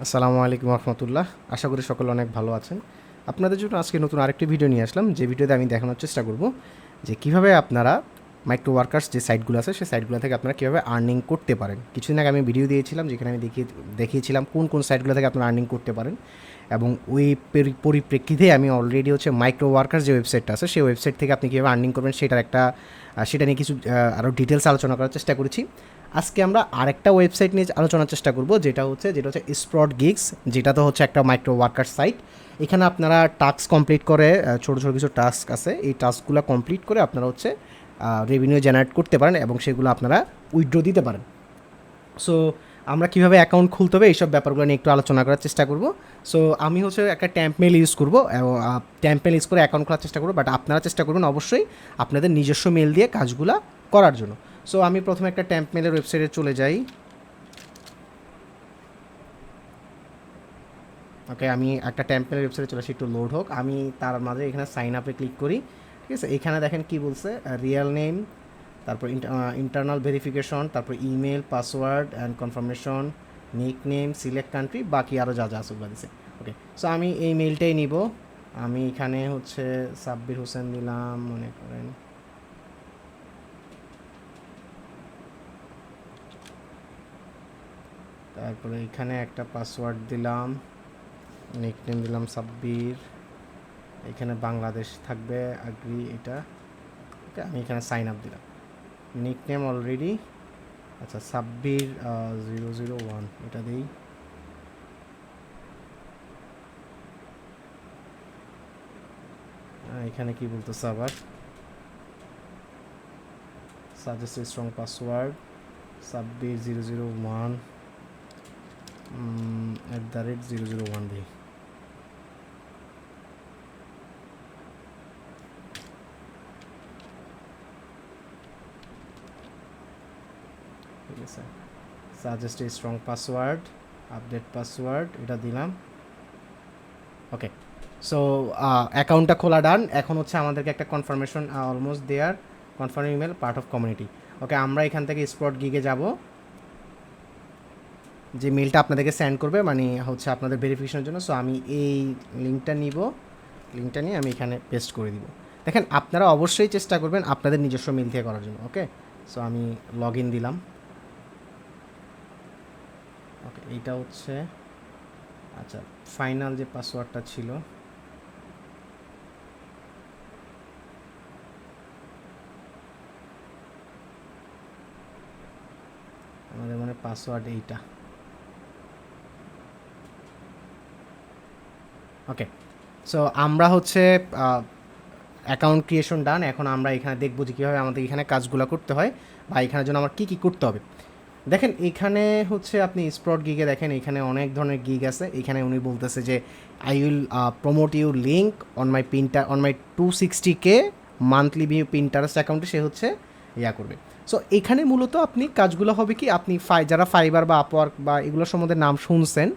আসসালামু আলাইকুম রহমতুল্লাহ। আশা করি সকলে অনেক ভালো আছেন। আপনাদের জন্য আজকে নতুন আরেকটি ভিডিও নিয়ে আসলাম। যে ভিডিওতে আমি দেখানোর চেষ্টা করব যে কীভাবে আপনারা মাইক্রো ওয়ার্কার্স যে সাইটগুলো আছে, সেই সাইটগুলো থেকে আপনারা কীভাবে আর্নিং করতে পারেন। কিছুদিন আগে আমি ভিডিও দিয়েছিলাম, যেখানে আমি দেখিয়ে, দেখিয়েছিলাম কোন কোন সাইটগুলো থেকে আপনারা আর্নিং করতে পারেন। এবং ওই পরি- পরিপ্রেক্ষিতে আমি অলরেডি হচ্ছে মাইক্রো ওয়ার্কার্স যে ওয়েবসাইটটা আছে, সেই ওয়েবসাইট থেকে আপনি কীভাবে আর্নিং করবেন, সেটার একটা সেটা নিয়ে কিছু আরও ডিটেলস আলোচনা করার চেষ্টা করেছি। আজকে আমরা আরেকটা ওয়েবসাইট নিয়ে আলোচনার চেষ্টা করব, যেটা হচ্ছে যেটা হচ্ছে স্প্রট গিগস যেটা তো হচ্ছে একটা মাইক্রো ওয়ার্কার সাইট এখানে আপনারা টাস্ক কমপ্লিট করে ছোটো ছোটো কিছু টাস্ক আছে। এই টাস্কগুলো কমপ্লিট করে আপনারা হচ্ছে রেভিনিউ জেনারেট করতে পারেন এবং সেগুলো আপনারা উইথড্র দিতে পারেন। সো আমরা কীভাবে অ্যাকাউন্ট খুলতে হবে, এইসব ব্যাপারগুলো নিয়ে একটু আলোচনা করার চেষ্টা করব। সো আমি হচ্ছে একটা ট্যাম্প মেল ইউজ করব ট্যাম্প মেল ইউজ করে অ্যাকাউন্ট খোলার চেষ্টা করব বাট আপনারা চেষ্টা করবেন অবশ্যই আপনাদের নিজস্ব মেল দিয়ে কাজগুলো করার জন্য। সো আমি প্রথমে একটা ট্যাম্প মেলের ওয়েবসাইটে চলে যাই। ওকে আমি একটা ট্যাম্প মেলের ওয়েবসাইটে চলে আসি, একটু লোড হোক। আমি তার মাঝে এখানে সাইন আপে ক্লিক করি। ঠিক আছে? এখানে দেখেন কি বলছে? রিয়েল নেম তারপর ইন্টারনাল ভেরিফিকেশন তারপর email password and confirmation nick name select country বাকি আরও যা যা আসুক দিছে। ওকে সো আমি এই মেলটাই নিব। আমি এখানে হচ্ছে সাব্বির হোসেন দিলাম, মনে করেন। তারপরে এখানে একটা পাসওয়ার্ড দিলাম নিকনেম দিলাম সাব্বির, এখানে বাংলাদেশ থাকবে আগ্রি এটা আমি এখানে সাইন আপ দিলাম। নিকনেম অলরেডি আচ্ছা সাব্বির জিরো জিরো ওয়ান এটা দিই। এখানে কি বলতেছে আবার? Suggest strong password Sabbir zero zero one at the rate zero zero one দিই ঠিক আছে। Suggest a strong password update password এটা দিলাম। ওকে সো অ্যাকাউন্টটা খোলা ডান এখন হচ্ছে আমাদেরকে একটা confirmation almost there confirm email part of community okay আমরা এখান থেকে স্পট গিগে যাব। যে মেলটা আপনাদেরকে সেন্ড করবে মানে হচ্ছে আপনাদের ভেরিফিকেশনের জন্য। সো আমি এই লিঙ্কটা নিব। লিঙ্কটা নিয়ে আমি এখানে পেস্ট করে দিব। দেখেন, আপনারা অবশ্যই চেষ্টা করবেন আপনাদের নিজস্ব মেল থেকে করার জন্য ওকে সো আমি লগ ইন দিলাম। ওকে এইটা হচ্ছে আচ্ছা ফাইনাল যে পাসওয়ার্ডটা ছিল। আমাদের মানে পাসওয়ার্ড এইটা। ওকে সো আমরা হচ্ছে অ্যাকাউন্ট ক্রিয়েশন ডান এখন আমরা এখানে দেখব যে কীভাবে আমাদের এখানে কাজগুলো করতে হয় বা এখানের জন্য আমার কী কী করতে হবে। দেখেন, এখানে হচ্ছে আপনি স্পট গিগে দেখেন, এখানে অনেক ধরনের গিগ আছে। এখানে উনি বলতেছে যে I will promote you link on my Pinterest on my two sixty K monthly view Pinterest অ্যাকাউন্টে সে হচ্ছে ইয়া করবে। সো এখানে মূলত আপনি কাজগুলো হবে কি, আপনি ফাই যারা ফাইবার বা আপওয়ার্ক বা এগুলোর সম্বন্ধে নাম শুনছেন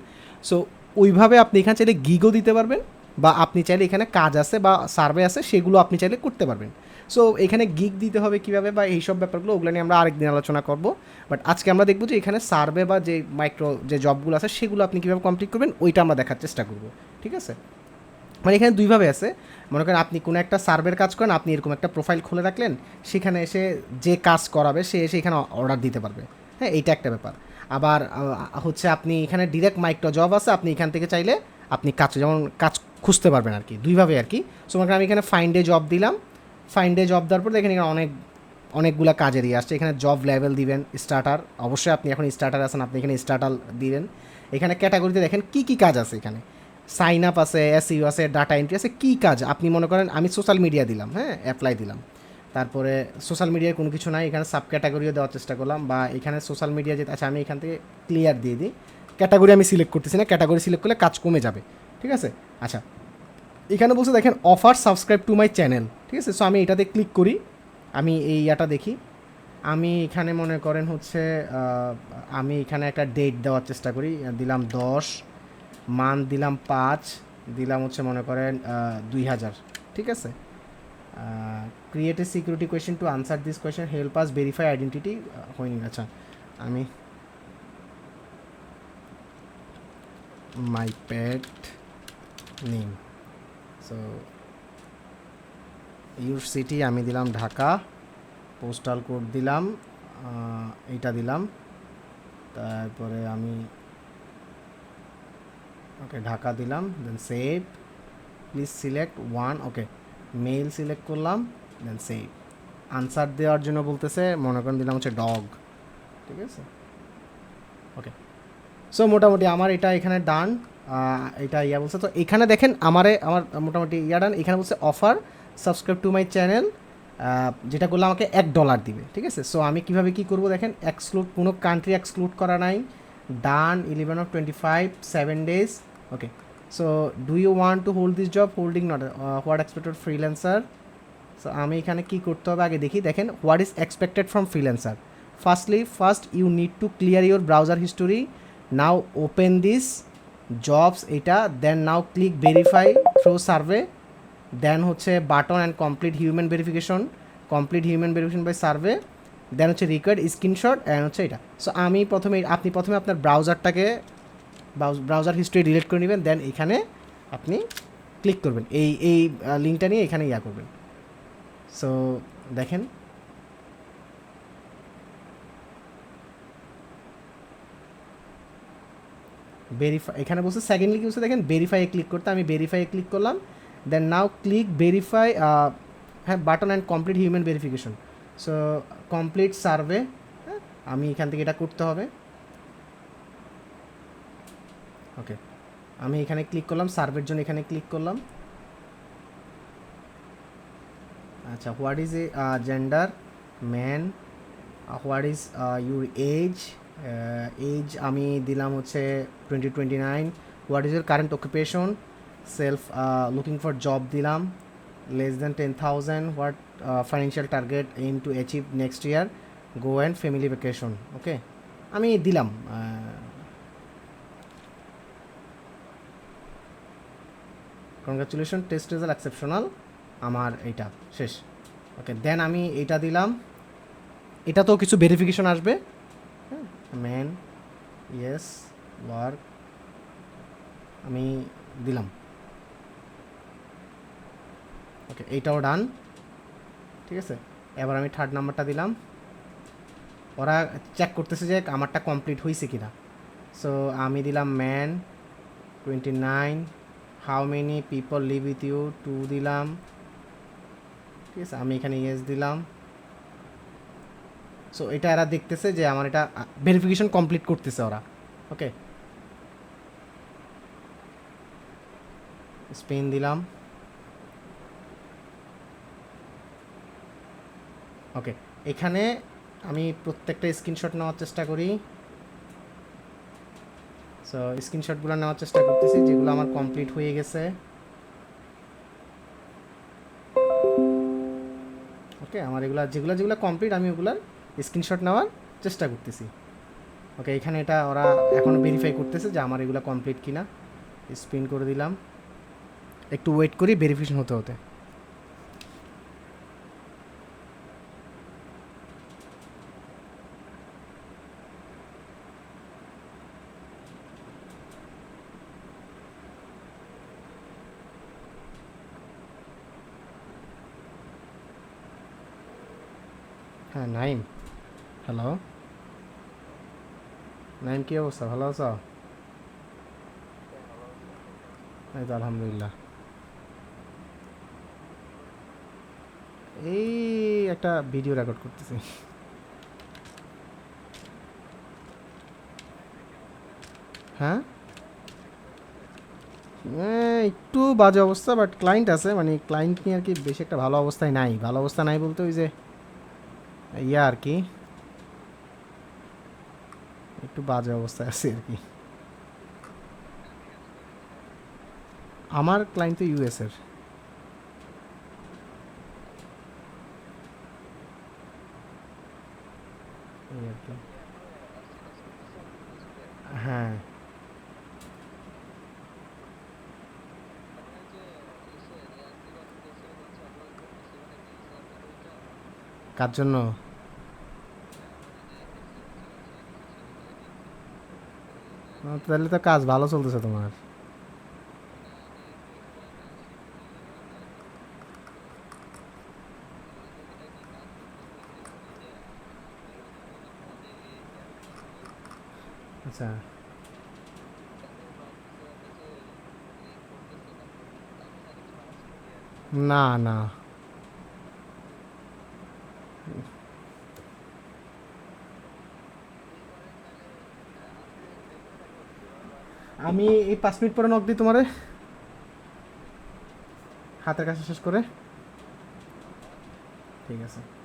সো ওইভাবে আপনি এখানে চাইলে গিগও দিতে পারবেন বা আপনি চাইলে এখানে কাজ আছে বা সার্ভে আছে, সেগুলো আপনি চাইলে করতে পারবেন। সো এখানে গিগ দিতে হবে কীভাবে বা এইসব ব্যাপারগুলো ওগুলো নিয়ে আমরা আরেকদিন আলোচনা করব। বাট আজকে আমরা দেখব যে এখানে সার্ভে বা যে মাইক্রো যে জবগুলো আছে, সেগুলো আপনি কীভাবে কমপ্লিট করবেন, ওইটা আমরা দেখার চেষ্টা করব। ঠিক আছে? মানে এখানে দুইভাবে আছে। মনে করেন আপনি কোনো একটা সার্ভের কাজ করেন, আপনি এরকম একটা প্রোফাইল খুলে রাখলেন, সেখানে এসে যে কাজ করাবে, সে এসে এখানে অর্ডার দিতে পারবে। হ্যাঁ এইটা একটা ব্যাপার। আবার হচ্ছে আপনি এখানে ডিরেক্ট মাইক্রো জব আছে, আপনি এখান থেকে চাইলে আপনি কাজ, যেমন কাজ খুঁজতে পারবেন আর কি, দুইভাবে আর কি। সো মনে আমি এখানে ফাইন ডে জব দিলাম ফাইন ডে জব দেওয়ার পর দেখেন এখানে অনেক, অনেকগুলো কাজের ইয়ে আসছে। এখানে জব লেভেল দিবেন স্টার্টার অবশ্যই আপনি এখন স্টার্টার আছেন, আপনি এখানে স্টার্টার দিবেন। এখানে ক্যাটাগরিতে দেখেন কি কি কাজ আছে এখানে। সাইন আপ আছে এসইউ আছে ডাটা এন্ট্রি আছে, কী কাজ? আপনি মনে করেন আমি সোশ্যাল মিডিয়া দিলাম হ্যাঁ অ্যাপ্লাই দিলাম। তারপরে সোশ্যাল মিডিয়ার কোনো কিছু নাই, এখানে সাব ক্যাটাগরিও দেওয়ার চেষ্টা করলাম বা এখানে সোশ্যাল মিডিয়া যেটা আছে আমি এখান থেকে ক্লিয়ার দিয়ে দিই। ক্যাটাগরি আমি সিলেক্ট করতেছি না ক্যাটাগরি সিলেক্ট করলে কাজ কমে যাবে, ঠিক আছে? আচ্ছা এখানে বলছে দেখেন offer subscribe to my channel ঠিক আছে? সো আমি এটাতে ক্লিক করি, আমি এই ইয়াটা দেখি। আমি এখানে মনে করেন হচ্ছে আমি এখানে একটা ডেট দেওয়ার চেষ্টা করি, দিলাম দশ মান্থ দিলাম পাঁচ, দিলাম হচ্ছে মনে করেন দুই হাজার, ঠিক আছে? Create a security question to answer this question help us verify identity হয়নি আচ্ছা আমি my pet name so your city আমি দিলাম ঢাকা পোস্টাল কোড দিলাম এইটা দিলাম, তারপরে আমি ওকে ঢাকা দিলাম then save please select one okay mail select করলাম দেন সেভ আনসার দেওয়ার জন্য বলতেছে, মনে করেন দিলাম হচ্ছে ডগ ঠিক আছে? ওকে সো মোটামুটি আমার এটা এখানে ডান এটা ইয়া বলছে, তো এখানে দেখেন আমারে, আমার মোটামুটি ইয়া ডান এখানে বলছে offer subscribe to my channel যেটা করলে আমাকে এক ডলার দিবে, ঠিক আছে? সো আমি কীভাবে কি করব দেখেন এক্সক্লুড কোনো কান্ট্রি এক্সক্লুড করা নাই done eleven of twenty five seven days okay so do you want to hold this job holding not what expected freelancer so আমি এখানে কী করতে হবে আগে দেখি। দেখেন what is expected from freelancer firstly first you need to clear your browser history now open this jobs এটা then now click verify through survey then হচ্ছে button and complete human verification complete human verification by survey then হচ্ছে required screenshot and হচ্ছে এটা। So আমি প্রথমে, আপনি প্রথমে আপনার ব্রাউজারটাকে ব্রাউজার হিস্ট্রি ডিলিট করে নেবেন দেন এখানে আপনি ক্লিক করবেন। এই এই লিঙ্কটা নিয়ে এখানে ইয়া করবেন। সো দেখেন। ভেরিফাই এখানে বলছে সেকেন্ডলি কি বলছে, দেখেন ভেরিফাইয়ে ক্লিক করতে, আমি ভেরিফাই ক্লিক করলাম। দেন নাও ক্লিক ভেরিফাই হ্যাঁ button and complete human verification so complete survey আমি এখান থেকে এটা করতে হবে। ওকে আমি এখানে ক্লিক করলাম সার্ভের জন্য এখানে ক্লিক করলাম। আচ্ছা what is a gender man what is your age age আমি দিলাম হচ্ছে twenty twenty nine what is your current occupation self looking for job দিলাম। Less than ten thousand what financial target aim to achieve next year go and family vacation okay আমি দিলাম congratulation test result exceptional আমার এইটা, শেষ। ওকে দেন আমি এইটা দিলাম। এটাতেও কিছু ভেরিফিকেশন আসবে। হ্যাঁ ম্যান ইয়েস ওয়ার্ক আমি দিলাম। ওকে এইটাও ডান ঠিক আছে? এবার আমি থার্ড নাম্বারটা দিলাম। ওরা চেক করতেছে যে আমারটা কমপ্লিট হয়েছে কিনা। সো আমি দিলাম man twenty nine how many people live with you two দিলাম। ঠিক আছে, আমি এখানে ইয়েস দিলাম। সো এটা এরা দেখতেছে যে আমার এটা ভেরিফিকেশন কমপ্লিট করতেছে ওরা। ওকে স্পেন দিলাম। ওকে এখানে আমি প্রত্যেকটা স্ক্রিনশট নেওয়ার চেষ্টা করি। সো স্ক্রিনশটগুলো নেওয়ার চেষ্টা করতেছি, যেগুলো আমার কমপ্লিট হয়ে গেছে। ওকে আমার এগুলো, যেগুলো যেগুলো কমপ্লিট আমি ওগুলার স্ক্রিনশট নেওয়ার চেষ্টা করতেছি। ওকে এখানে এটা ওরা এখন ভেরিফাই করতেছে যে আমার এগুলো কমপ্লিট কিনা। স্পিন করে দিলাম। একটু ওয়েট করি ভেরিফিকেশন হতে হতে। হ্যাঁ নাইম। হ্যালো? নাইম, কী অবস্থা? ভালো আছো? এই তো আলহামদুলিল্লাহ। এই একটা ভিডিও রেকর্ড করতেছি। হ্যাঁ? একটু বাজে অবস্থা বাট ক্লায়েন্ট আছে মানে ক্লায়েন্ট নিয়ে আর কি বেশি একটা ভালো অবস্থায় নাই। ভালো অবস্থা নাই বলতে ওই যে ইয়া আর কি। একটু বাজে অবস্থায় আছে আর কি। আমার ক্লায়েন্ট তো ইউএস এর। এই আর কি। হ্যাঁ। কার জন্য? তাহলে তো কাজ ভালো চলতেছে তোমার। আচ্ছা। না না। আমি এই পাঁচ মিনিট পরে নক দিই তোমারে। হাতের কাছে শেষ করে। ঠিক আছে।